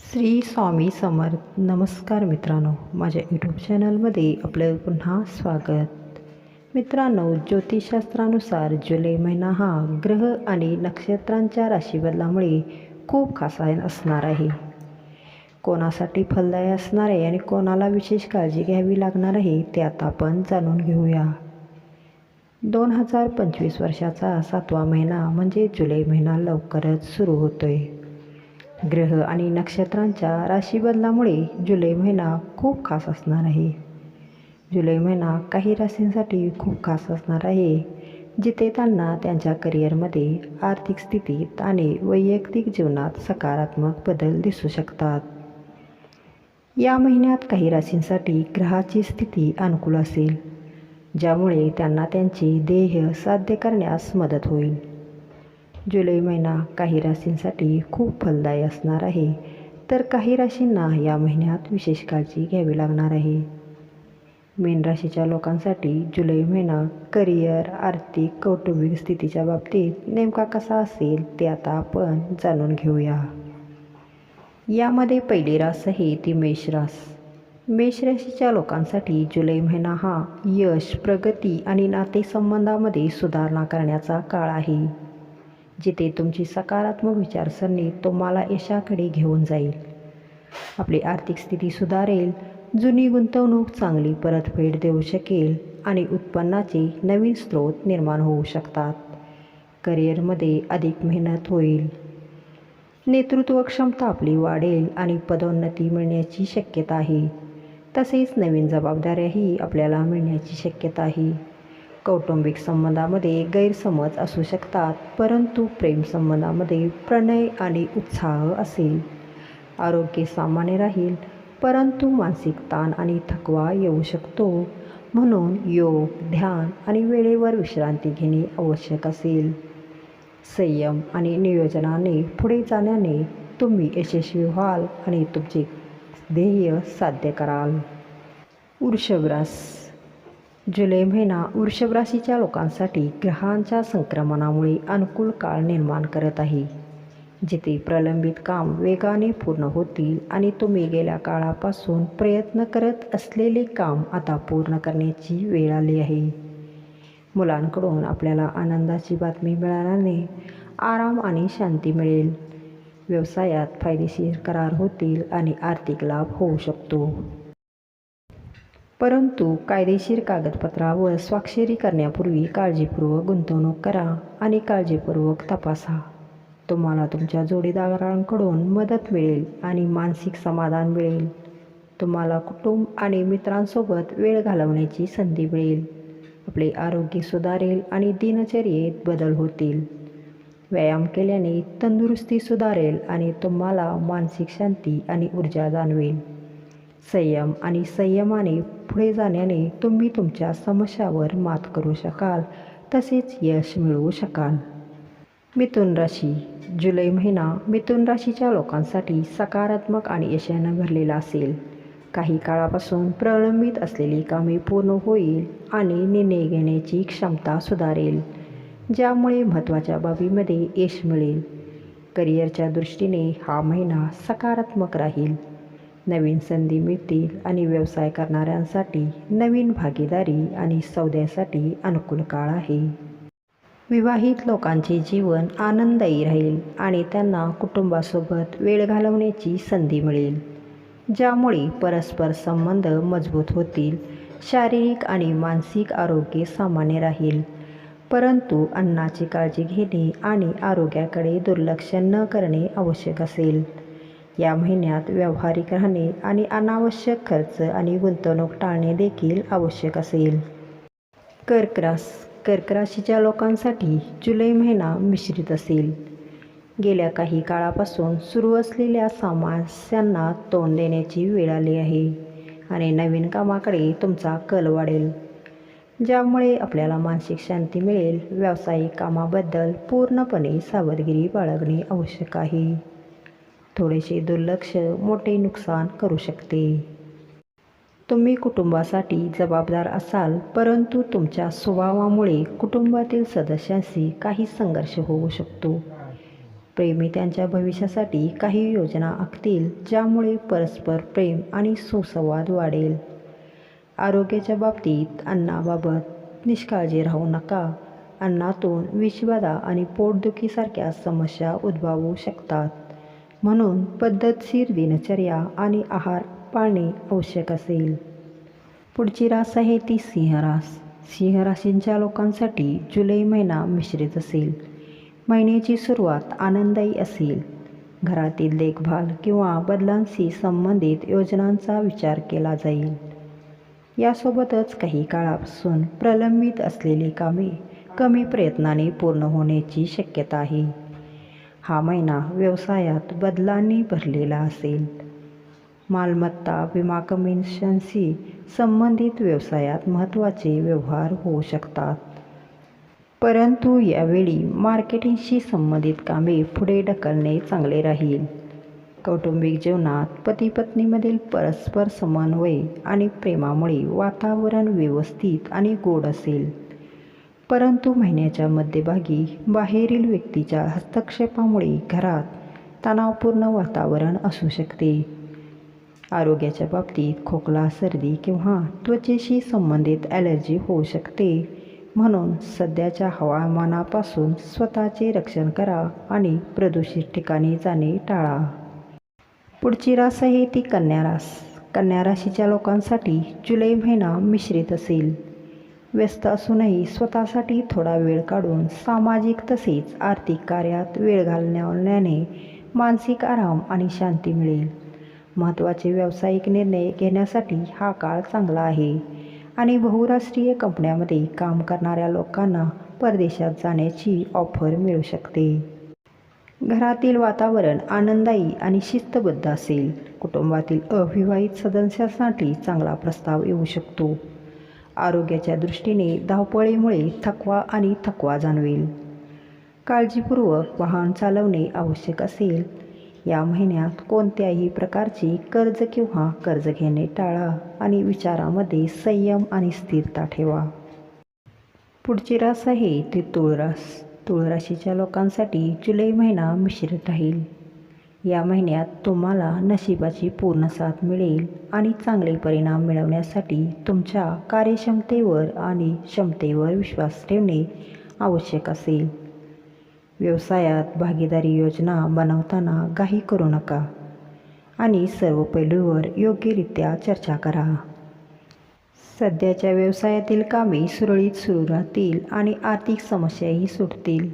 श्री स्वामी समर्थ. नमस्कार मित्रांनो. माझ्या यूट्यूब चॅनलमध्ये आपलं पुन्हा स्वागत. मित्रांनो ज्योतिषशास्त्रानुसार जुलै महिना हा ग्रह आणि नक्षत्रांच्या राशीबदलामुळे खूप खास असणार आहे. कोणासाठी फलदायी असणार आहे आणि कोणाला विशेष काळजी घ्यावी लागणार आहे ते आता आपण जाणून घेऊया. दोन हजार पंचवीस वर्षाचा सातवा महिना म्हणजे जुलै महिना लवकरच सुरू होतोय. ग्रह आणि नक्षत्रांच्या राशीबदलामुळे जुलै महिना खूप खास असणार आहे. जुलै महिना काही राशींसाठी खूप खास असणार आहे जिथे त्यांना त्यांच्या करिअरमध्ये आर्थिक स्थितीत आणि वैयक्तिक जीवनात सकारात्मक बदल दिसू शकतात. या महिन्यात काही राशींसाठी ग्रहाची स्थिती अनुकूल असेल ज्यामुळे त्यांना त्यांचे ध्येय साध्य करण्यास मदत होईल. जुलै महिना काही राशींसाठी खूप फलदायी असणार आहे. तर काही राशींना या महिन्यात विशेष काळजी घ्यावी लागणार आहे. मीन राशीच्या लोकांसाठी जुलै महिना करिअर आर्थिक कौटुंबिक स्थितीच्या बाबतीत नेमका कसा असेल ते आता आपण जाणून घेऊया. यामध्ये पहिली रास आहे ती मेष रास. मेष राशीच्या लोकांसाठी जुलै महिना हा यश प्रगती आणि नातेसंबंधामध्ये सुधारणा करण्याचा काळ आहे. जिथे तुमची सकारात्मक विचारसरणी तुम्हाला यशाकडे घेऊन जाईल. आपली आर्थिक स्थिती सुधारेल जुनी गुंतवणूक चांगली परतफेड देऊ शकेल आणि उत्पन्नाचे नवीन स्रोत निर्माण होऊ शकतात. करिअरमध्ये अधिक मेहनत होईल. नेतृत्व क्षमता आपली वाढेल आणि पदोन्नती मिळण्याची शक्यता आहे. तसेच नवीन जबाबदाऱ्याही आपल्याला मिळण्याची शक्यता आहे. कौटुंबिक संबंधामध्ये गैरसमज असू शकतात परंतु प्रेमसंबंधामध्ये प्रणय आणि उत्साह असेल. आरोग्य सामान्य राहील परंतु मानसिक ताण आणि थकवा येऊ शकतो. म्हणून योग ध्यान आणि वेळेवर विश्रांती घेणे आवश्यक असेल. संयम आणि नियोजनाने पुढे जाण्याने तुम्ही यशस्वी व्हाल आणि तुमचे ध्येय साध्य कराल. वृषभ जुलै महिना वृषभ राशीच्या लोकांसाठी ग्रहांच्या संक्रमणामुळे अनुकूल काळ निर्माण करत आहे. जिथे प्रलंबित काम वेगाने पूर्ण होतील आणि तुम्ही गेल्या काळापासून प्रयत्न करत असलेले काम आता पूर्ण करण्याची वेळ आली आहे. मुलांकडून आपल्याला आनंदाची बातमी मिळाल्याने आराम आणि शांती मिळेल. व्यवसायात फायदेशीर करार होतील आणि आर्थिक लाभ होऊ शकतो. परंतु कायदेशीर कागदपत्रावर स्वाक्षरी करण्यापूर्वी काळजीपूर्वक गुंतवणूक करा आणि काळजीपूर्वक तपासा. तुम्हाला तुमच्या जोडीदारांकडून मदत मिळेल आणि मानसिक समाधान मिळेल. तुम्हाला कुटुंब आणि मित्रांसोबत वेळ घालवण्याची संधी मिळेल. आपले आरोग्य सुधारेल आणि दिनचर्येत बदल होतील. व्यायाम केल्याने तंदुरुस्ती सुधारेल आणि तुम्हाला मानसिक शांती आणि ऊर्जा जाणवेल. संयम आणि संयमाने पुढे जाण्याने तुम्ही तुमच्या समस्यावर मात करू शकाल तसेच यश मिळवू शकाल. मिथुन राशी जुलै महिना मिथुन राशीच्या लोकांसाठी सकारात्मक आणि यशानं भरलेला असेल. काही काळापासून प्रलंबित असलेली कामे पूर्ण होईल आणि निर्णय घेण्याची क्षमता सुधारेल ज्यामुळे महत्त्वाच्या बाबीमध्ये यश मिळेल. करिअरच्या दृष्टीने हा महिना सकारात्मक राहील. नवीन संधी मिळतील आणि व्यवसाय करणाऱ्यांसाठी नवीन भागीदारी आणि सौद्यासाठी अनुकूल काळ आहे. विवाहित लोकांचे जीवन आनंददायी राहील आणि त्यांना कुटुंबासोबत वेळ घालवण्याची संधी मिळेल ज्यामुळे परस्पर संबंध मजबूत होतील शारीरिक आणि मानसिक आरोग्य सामान्य राहील. परंतु अन्नाची काळजी घेणे आणि आरोग्याकडे दुर्लक्ष न करणे आवश्यक असेल. या महिन्यात व्यावहारिक राहणे आणि अनावश्यक खर्च आणि गुंतवणूक टाळणे देखील आवश्यक असेल. कर्क कर्कराशीच्या कर्क राशीच्या लोकांसाठी जुलै महिना मिश्रित असेल. गेल्या काही काळापासून सुरू असलेल्या समस्यांना तोंड देण्याची वेळ आली आहे आणि नवीन कामाकडे तुमचा कल वाढेल. ज्यामुळे आपल्याला मानसिक शांती मिळेल व्यावसायिक कामाबद्दल पूर्णपणे सावधगिरी बाळगणे आवश्यक आहे. थोडेसे दुर्लक्ष मोठे नुकसान करू शकते. तुम्ही कुटुंबासाठी जबाबदार असाल परंतु तुमच्या स्वभावामुळे कुटुंबातील सदस्यांशी काही संघर्ष होऊ शकतो. प्रेमी त्यांच्या भविष्यासाठी काही योजना आखतील ज्यामुळे परस्पर प्रेम आणि सुसंवाद वाढेल. आरोग्याच्या बाबतीत अन्नाबाबत निष्काळजी राहू नका. अन्नातून विषबाधा आणि पोटदुखीसारख्या समस्या उद्भवू शकतात. म्हणून पद्धतशीर दिनचर्या आणि आहार पाळणे आवश्यक असेल. पुढची रास आहे ती सिंहरास सिंहराशींच्या लोकांसाठी जुलै महिना मिश्रित असेल. महिन्याची सुरुवात आनंददायी असेल. घरातील देखभाल किंवा बदलांशी संबंधित योजनांचा विचार केला जाईल. यासोबतच काही काळापासून प्रलंबित असलेली कामे कमी प्रयत्नाने पूर्ण होण्याची शक्यता आहे. हा महिना व्यवसायात बदलांनी भरलेला असेल. मालमत्ता विमा कमिशनशी संबंधित व्यवसायात महत्त्वाचे व्यवहार होऊ शकतात. परंतु यावेळी मार्केटिंगशी संबंधित कामे पुढे ढकलणे चांगले राहील. कौटुंबिक जीवनात पती पत्नीमधील परस्पर समन्वय आणि प्रेमामुळे वातावरण व्यवस्थित आणि गोड असेल. परंतु महिन्याच्या मध्यभागी बाहेरील व्यक्तीच्या हस्तक्षेपामुळे घरात तणावपूर्ण वातावरण असू शकते. आरोग्याच्या बाबतीत खोकला सर्दी किंवा त्वचेशी संबंधित ॲलर्जी होऊ शकते. म्हणून सध्याच्या हवामानापासून स्वतःचे रक्षण करा आणि प्रदूषित ठिकाणी जाणे टाळा. पुढची रास आहे ती कन्या रास कन्या राशीच्या लोकांसाठी जुलै महिना मिश्रित असेल. व्यस्त असूनही स्वतःसाठी थोडा वेळ काढून सामाजिक तसेच आर्थिक कार्यात वेळ घालण्याने मानसिक आराम आणि शांती मिळेल. महत्त्वाचे व्यावसायिक निर्णय घेण्यासाठी हा काळ चांगला आहे आणि बहुराष्ट्रीय कंपन्यामध्ये काम करणाऱ्या लोकांना परदेशात जाण्याची ऑफर मिळू शकते. घरातील वातावरण आनंददायी आणि शिस्तबद्ध असेल. कुटुंबातील अविवाहित सदस्यासाठी चांगला प्रस्ताव येऊ शकतो. आरोग्याच्या दृष्टीने धावपळीमुळे थकवा आणि थकवा जाणवेल. काळजीपूर्वक वाहन चालवणे आवश्यक असेल. या महिन्यात कोणत्याही प्रकारची कर्ज किंवा कर्ज घेणे टाळा आणि विचारामध्ये संयम आणि स्थिरता ठेवा. पुढची रास आहे ती तुळरास. तुळराशीच्या लोकांसाठी जुलै महिना मिश्रित राहील. या महिन्यात तुम्हाला नशिबाची पूर्ण साथ मिळेल आणि चांगले परिणाम मिळवण्यासाठी तुमच्या कार्यक्षमतेवर आणि क्षमतेवर विश्वास ठेवणे आवश्यक असेल. व्यवसायात भागीदारी योजना बनवताना घाई करू नका आणि सर्व पैलूवर योग्यरित्या चर्चा करा. सध्याच्या व्यवसायातील कामे सुरळीत सुरू राहतील आणि आर्थिक समस्याही सुटतील.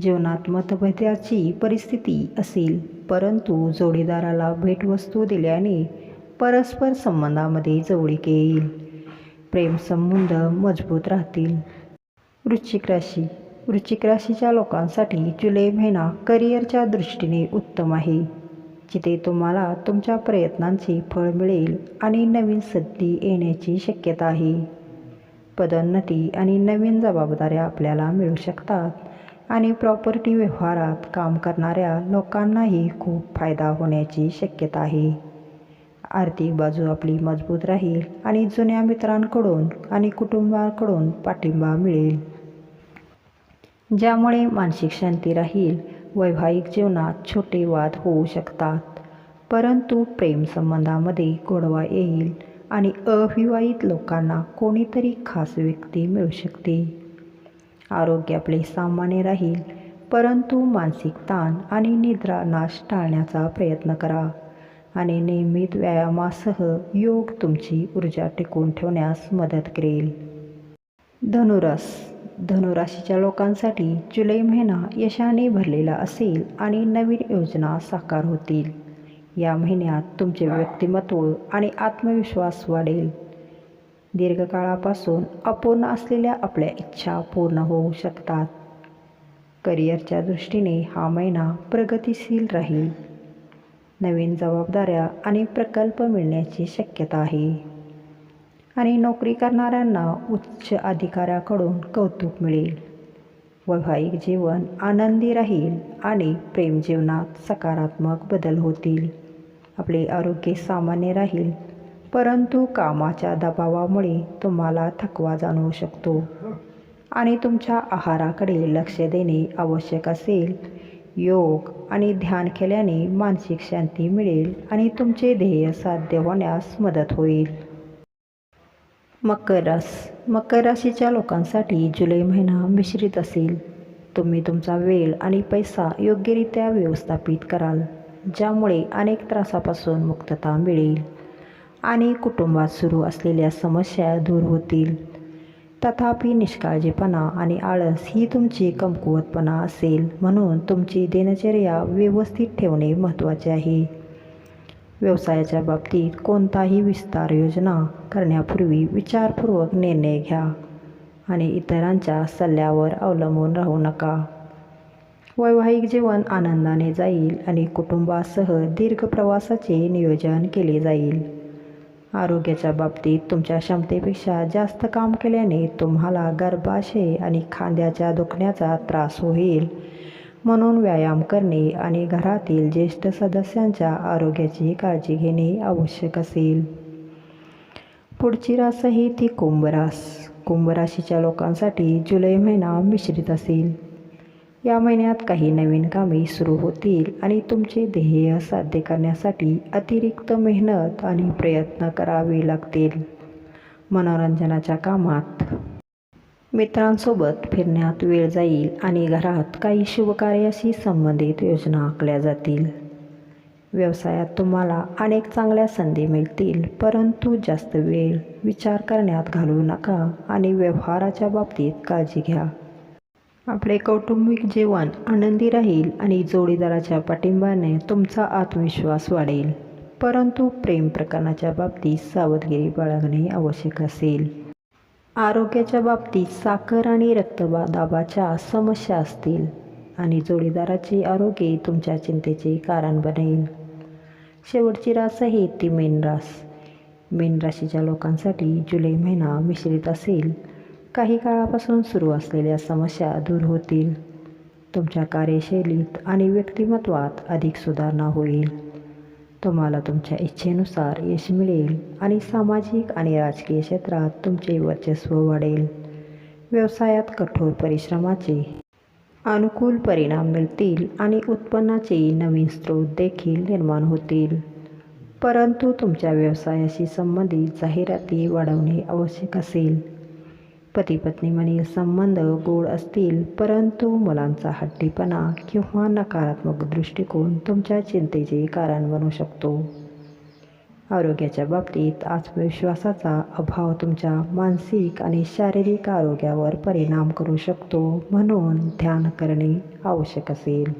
जीवनात मतभेदाची परिस्थिती असेल. परंतु जोडीदाराला भेटवस्तू दिल्याने परस्पर संबंधामध्ये जवळीक येईल. प्रेमसंबंध मजबूत राहतील. वृश्चिक राशी. वृश्चिक राशीच्या लोकांसाठी जुलै महिना करिअरच्या दृष्टीने उत्तम आहे जिथे तुम्हाला तुमच्या प्रयत्नांचे फळ मिळेल आणि नवीन संधी येण्याची शक्यता आहे. पदोन्नती आणि नवीन जबाबदाऱ्या आपल्याला मिळू शकतात. आणि प्रॉपर्टी व्यवहारात काम करणाऱ्या लोकांनाही खूप फायदा होण्याची शक्यता आहे. आर्थिक बाजू आपली मजबूत राहील आणि जुन्या मित्रांकडून आणि कुटुंबाकडून पाठिंबा मिळेल. ज्यामुळे मानसिक शांती राहील वैवाहिक जीवनात छोटे वाद होऊ शकतात. परंतु प्रेमसंबंधामध्ये गोडवा येईल आणि अविवाहित लोकांना कोणीतरी खास व्यक्ती मिळू शकते. आरोग्य आपले सामान्य राहील. परंतु मानसिक ताण आणि निद्रा नाश टाळण्याचा प्रयत्न करा. आणि नियमित व्यायामासह योग तुमची ऊर्जा टिकवून ठेवण्यास मदत करेल. धनुरास. धनुराशीच्या लोकांसाठी जुलै महिना यशाने भरलेला असेल आणि नवीन योजना साकार होतील. या महिन्यात तुमचे व्यक्तिमत्व आणि आत्मविश्वास वाढेल. दीर्घकाळापासून अपूर्ण असलेल्या आपल्या इच्छा पूर्ण होऊ शकतात. करिअरच्या दृष्टीने हा महिना प्रगतिशील राहील. नवीन जबाबदाऱ्या आणि प्रकल्प मिळण्याची शक्यता आहे. आणि नोकरी करणाऱ्यांना उच्च अधिकाऱ्याकडून कौतुक मिळेल. वैवाहिक जीवन आनंदी राहील आणि प्रेमजीवनात सकारात्मक बदल होतील. आपले आरोग्य सामान्य राहील परंतु कामाच्या दबावामुळे तुम्हाला थकवा जाणवू शकतो. आणि तुमच्या आहाराकडे लक्ष देणे आवश्यक असेल. योग आणि ध्यान केल्याने मानसिक शांती मिळेल आणि तुमचे ध्येय साध्य होण्यास मदत होईल. मकर रास. मकर राशीच्या लोकांसाठी जुलै महिना मिश्रित असेल. तुम्ही तुमचा वेळ आणि पैसा योग्यरित्या व्यवस्थापित कराल ज्यामुळे अनेक त्रासापासून मुक्तता मिळेल. आणि कुटुंबात सुरू असलेल्या समस्या दूर होतील. तथापि निष्काळजीपणा आणि आळस ही तुमची कमकुवतपणा असेल म्हणून तुमची दिनचर्या व्यवस्थित ठेवणे महत्त्वाचे आहे. व्यवसायाच्या बाबतीत कोणताही विस्तार योजना करण्यापूर्वी विचारपूर्वक निर्णय घ्या आणि इतरांच्या सल्ल्यावर अवलंबून राहू नका. वैवाहिक जीवन आनंदाने जाईल आणि कुटुंबासह दीर्घ प्रवासाचे नियोजन केले जाईल. आरोग्याच्या बाबतीत तुमच्या क्षमतेपेक्षा जास्त काम केल्याने तुम्हाला गर्भाशय आणि खांद्याच्या दुखण्याचा त्रास होईल. म्हणून व्यायाम करणे आणि घरातील ज्येष्ठ सदस्यांच्या आरोग्याची काळजी घेणे आवश्यक असेल. पुढची रास आहे ती कुंभ रास लोकांसाठी जुलै महिना मिश्रित असेल. या महिन्यात काही नवीन कामे सुरू होतील आणि तुमचे ध्येय साध्य करण्यासाठी अतिरिक्त मेहनत आणि प्रयत्न करावे लागतील. मनोरंजनाच्या कामात मित्रांसोबत फिरण्यात वेळ जाईल आणि घरात काही शुभकार्याशी संबंधित योजना आखल्या जातील. व्यवसायात तुम्हाला अनेक चांगल्या संधी मिळतील परंतु जास्त वेळ विचार करण्यात घालवू नका आणि व्यवहाराच्या बाबतीत काळजी घ्या. आपले कौटुंबिक जीवन आनंदी राहील आणि जोडीदाराच्या पाठिंब्याने तुमचा आत्मविश्वास वाढेल. परंतु प्रेम प्रकरणाच्या बाबतीत सावधगिरी बाळगणे आवश्यक असेल. आरोग्याच्या बाबतीत साखर आणि रक्तदाबाच्या समस्या असतील आणि जोडीदाराचे आरोग्य तुमच्या चिंतेचे कारण बनेल. शेवटची रास आहे ती मेन रास. मेन राशीच्या लोकांसाठी जुलै महिना मिश्रित असेल. काही काळापासून सुरू असलेल्या समस्या दूर होतील. तुमच्या कार्यशैलीत आणि व्यक्तिमत्वात अधिक सुधारणा होईल. तुम्हाला तुमच्या इच्छेनुसार यश मिळेल आणि सामाजिक आणि राजकीय क्षेत्रात तुमचे वर्चस्व वाढेल. व्यवसायात कठोर परिश्रमाचे अनुकूल परिणाम मिळतील आणि उत्पन्नाचे नवीन स्रोत देखील निर्माण होतील. परंतु तुमच्या व्यवसायाशी संबंधित जाहिराती वाढवणे आवश्यक असेल. पती पत्नीमधील संबंध गोड असतील परंतु मुलांचा हट्टीपणा किंवा नकारात्मक दृष्टिकोन तुमच्या चिंतेचे कारण बनू शकतो. आरोग्याच्या बाबतीत आत्मविश्वासाचा अभाव तुमच्या मानसिक आणि शारीरिक आरोग्यावर परिणाम करू शकतो म्हणून ध्यान करणे आवश्यक असेल.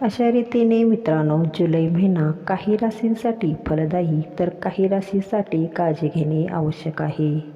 अशा रीतीने मित्रांनो जुलै महिना काही राशींसाठी फलदायी तर काही राशींसाठी काळजी घेणे आवश्यक आहे.